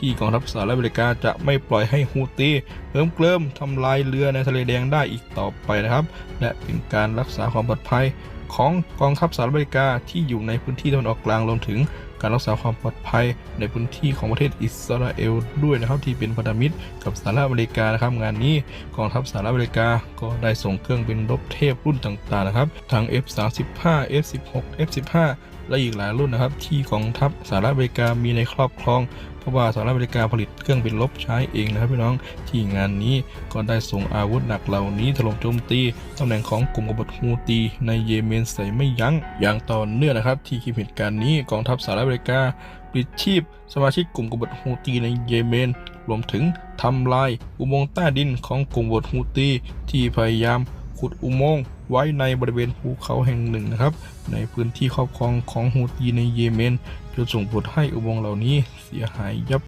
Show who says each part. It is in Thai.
Speaker 1: ที่กองทัพสหรัฐอเมริกาจะไม่ปล่อยให้ฮูตีเพิ่มเกลิมทำลายเรือในทะเลแดงได้อีกต่อไปนะครับ และเป็นการรักษาความปลอดภัยของกองทัพสหรัฐอเมริกาที่อยู่ในพื้นที่ตะวันออกกลางรวมถึงการรักษาความปลอดภัยในพื้นที่ของประเทศอิสราเอลด้วยนะครับที่เป็นพันธมิตรกับสหรัฐอเมริกานะครับ งานนี้กองทัพสหรัฐอเมริกาก็ได้ส่งเครื่องบินรบเทพรุ่นต่างๆนะครับทั้ง F35 F16 F15 และอีกหลายรุ่นนะครับ ที่กองทัพสหรัฐอเมริกามีในครอบครอง เพราะว่าสหรัฐอเมริกาผลิตเครื่องบินรบใช้เองนะครับพี่น้องที่งาานนี้ก็ได้ส่งอาวุธหนักเหล่านี้ถล่มโจมตีตำแหน่งของกลุ่มกบฏฮูตีในเยเมนใส่ไม่ยั้งอย่างต่อเนื่องนะครับ ที่คลิปเหตุการณ์นี้กองทัพสหรัฐอเมริกาปลิดชีพสมาชิกกลุ่มกบฏฮูตีในเยเมน รวมถึงทำลายอุโมงค์ใต้ดินของกลุ่มกบฏฮูตีที่พยายามขุดอุโมงค์ไว้ในบริเวณภูเขาแห่งหนึ่งนะครับ ในพื้นที่ครอบครองของฮูตีในเยเมนจนส่งผลให้อุโมงค์เหล่านี้เสียหายยับ